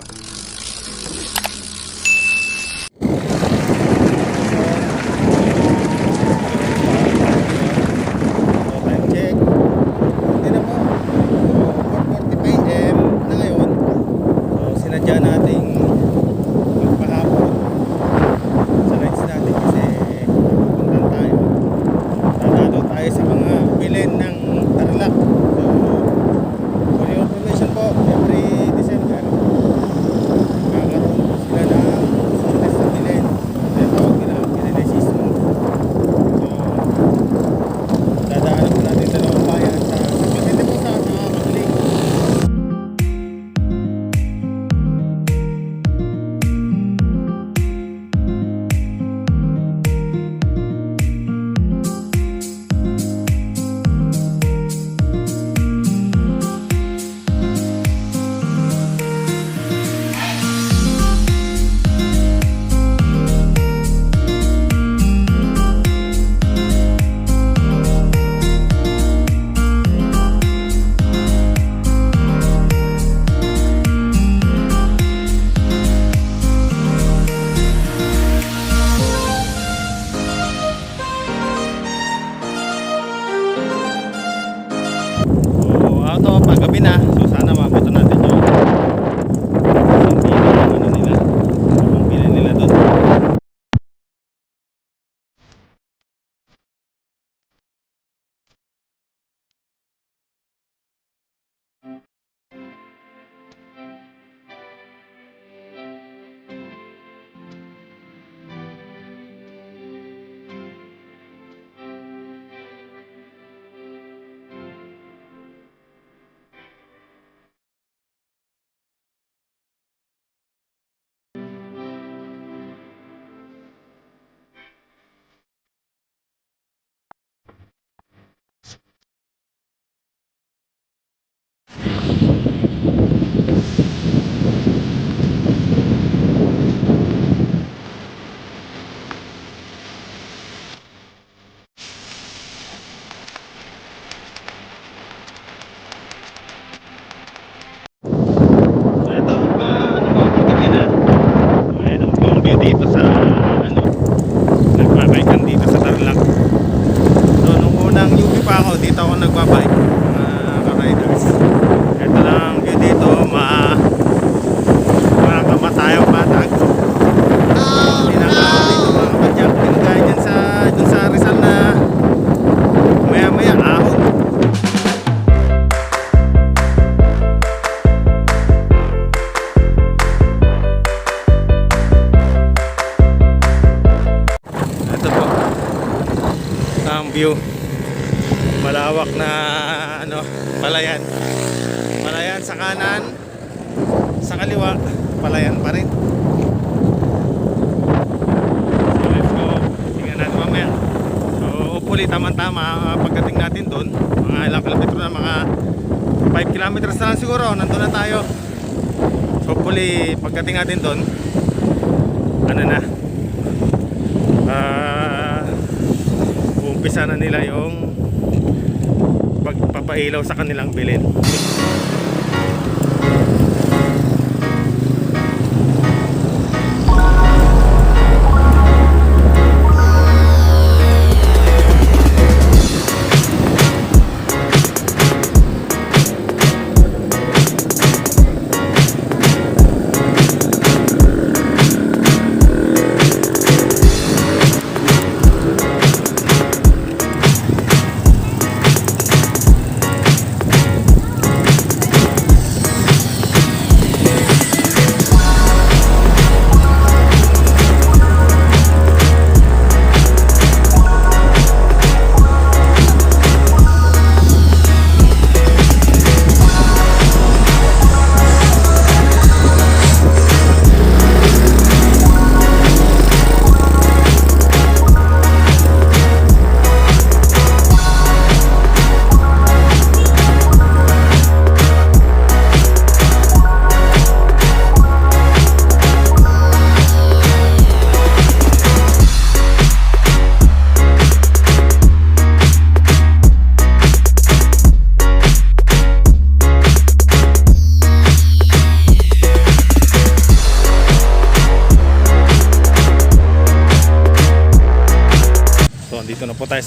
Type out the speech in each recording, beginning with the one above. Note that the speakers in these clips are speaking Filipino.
진짜 sa kanan, sa kaliwa, palayan pa rin. So let's go. Tingnan natin mamaya. So hopefully tama-tama ah, pagdating natin doon, mga ilang kilometro na mga 5 kilometers na lang siguro, nandun na tayo. So hopefully pagdating natin doon, ano na, ah, uh, umpisa na nila yung pagpapailaw sa kanilang bilin.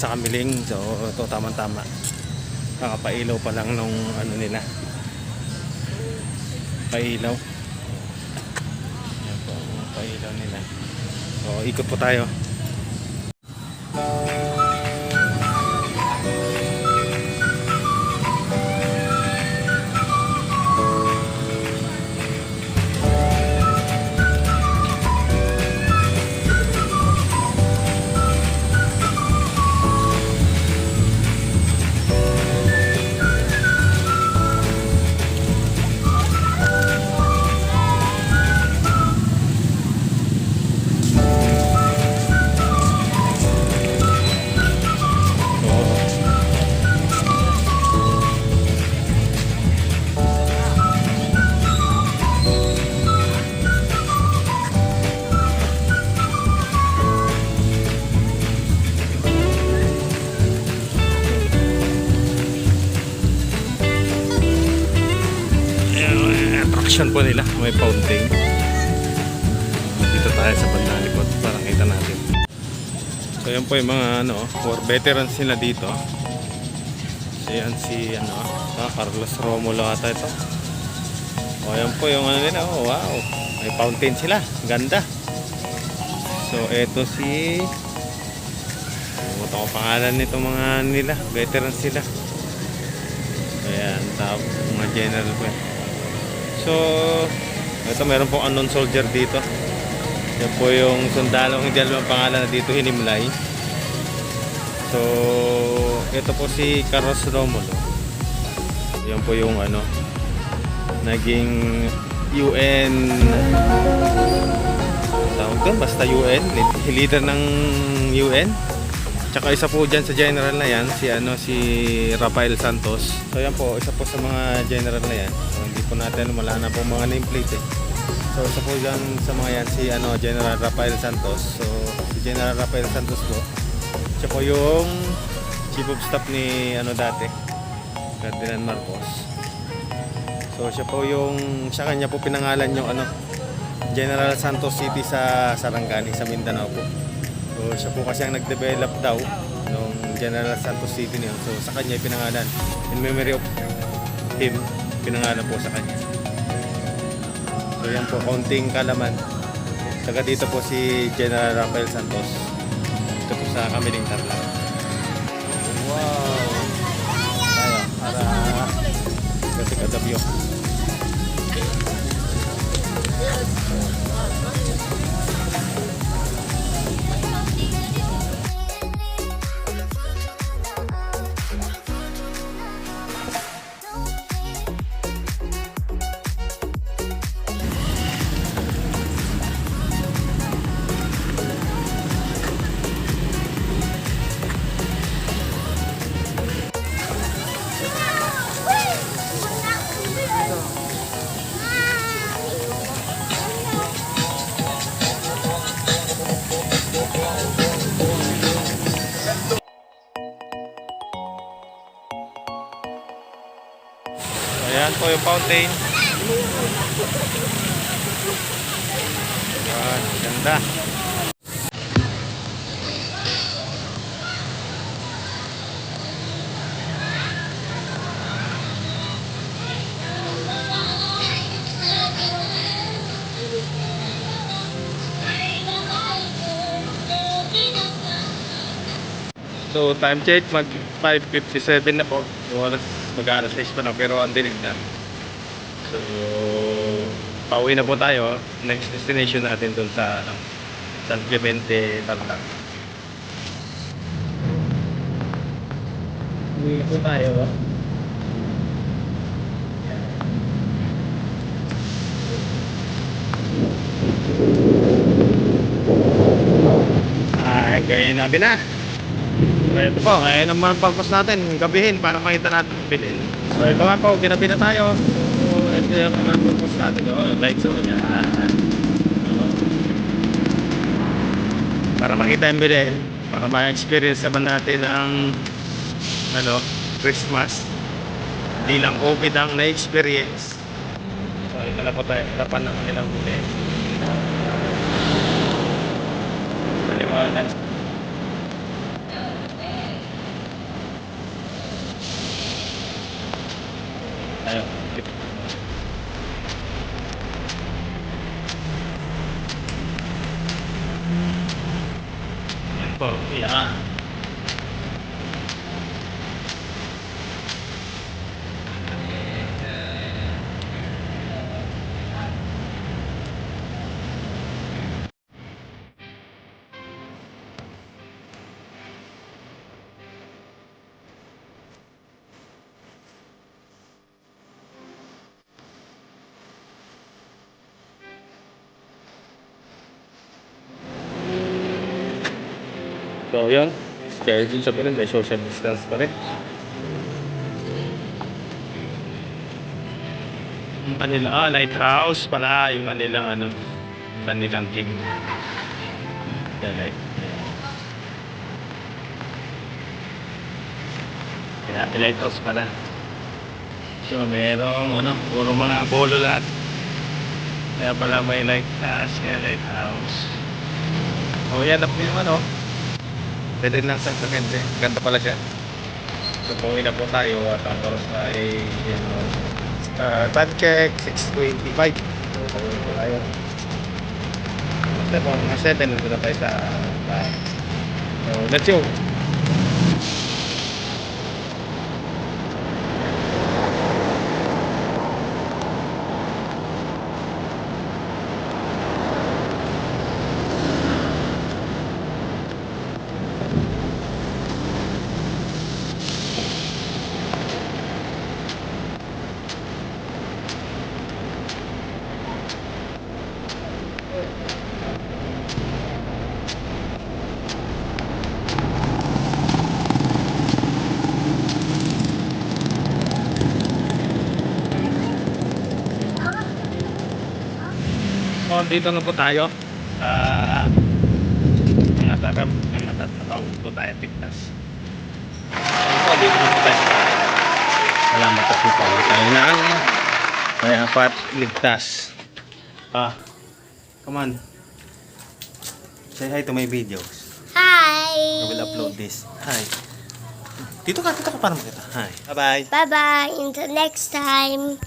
Sa Kamiling. So, ito tamang-tama. Nakapailaw pa lang nung ano nila. Pailaw. Yan po, pailaw nila. So, ikot po tayo. Attraction po nila, may fountain. Dito tayo sa bandang likod para kita natin. So yan po yung mga ano, war veterans nila dito. So yan si ano, ah, Carlos Romulo ata ito. O yan po yung ano nila, oh, wow. May fountain sila, ganda. So eto si Ano ko pangalan nito mga nila, veterans sila. Ayan, top mga general po. So, ito meron pong unknown soldier dito. Yan po yung sundalong hindi alam ang pangalan na dito hinimlay. So, ito po si Carlos Romulo. Yan po yung ano, naging UN tawag doon, basta UN, lead- leader ng UN. Tsaka isa po dyan sa general na yan, si ano si Rafael Santos. So yan po, isa po sa mga general na yan. So, hindi po natin, wala na po mga nameplate eh. So isa po dyan sa mga yan, si ano, General Rafael Santos. So si General Rafael Santos po, siya po yung chief of staff ni ano dati, Ferdinand Marcos. So siya po yung, sa kanya po pinangalan yung ano, General Santos City sa Sarangani, sa Mindanao po. So siya po kasi ang nag-develop daw nung General Santos City niya. So sa kanya pinangalan. In memory of him, pinangalan po sa kanya. So yan po, kaunting kalaman. Saka dito po si General Rafael Santos. Dito po sa Kamiling Tarlac. Wow! Ayan, para kasi kadabyo. Po yung fountain. Ayan, ganda. So time check mag 5.57 na po. Yung oras mag-alas 6 pa na pero ang dilig na. So pauwi na po tayo. Next destination natin doon sa ano, San Clemente, Tarlac. Uwi po tayo. Ay, gaya natin na. So ito po, ngayon naman purpose natin, gabihin para makita natin bilhin. So ito nga po, ginabi na tayo. So ito yung mga purpose natin. Oh, lights on yan. Para makita yung bilhin. Para ma-experience naman natin ang ano, Christmas. Hindi lang COVID ang na-experience. So ito na po tayo, harapan ng kanilang bilhin. Paliwanag. So, yun. Kaya dun sa pirin, may social distance pa rin. Yung kanila, ah, lighthouse pala, yung kanilang ano, kanilang king. Yan, light. Kaya, lighthouse pala. So, merong, ano, puro mga bolo lahat. Kaya pala may lighthouse, kaya lighthouse. Oh, yan na yung ano. Pwede lang sa Clemente. Ganda pala siya. So, kung na po tayo at ang oras na ay you know, uh, check 6.25. So, kung po tayo. Basta po, mga 7 nandito na tayo sa bahay. So, let's go. Dito na po tayo. Ah, uh, natarap, natatawag po tayo tigtas. Oh, dito na po tayo. Salamat at po tayo ng may apat ligtas. Ah, come on. Say hi to my videos. Hi! I will upload this. Hi. Dito ka, dito ka para makita. Hi. Bye-bye. Bye-bye. Until next time.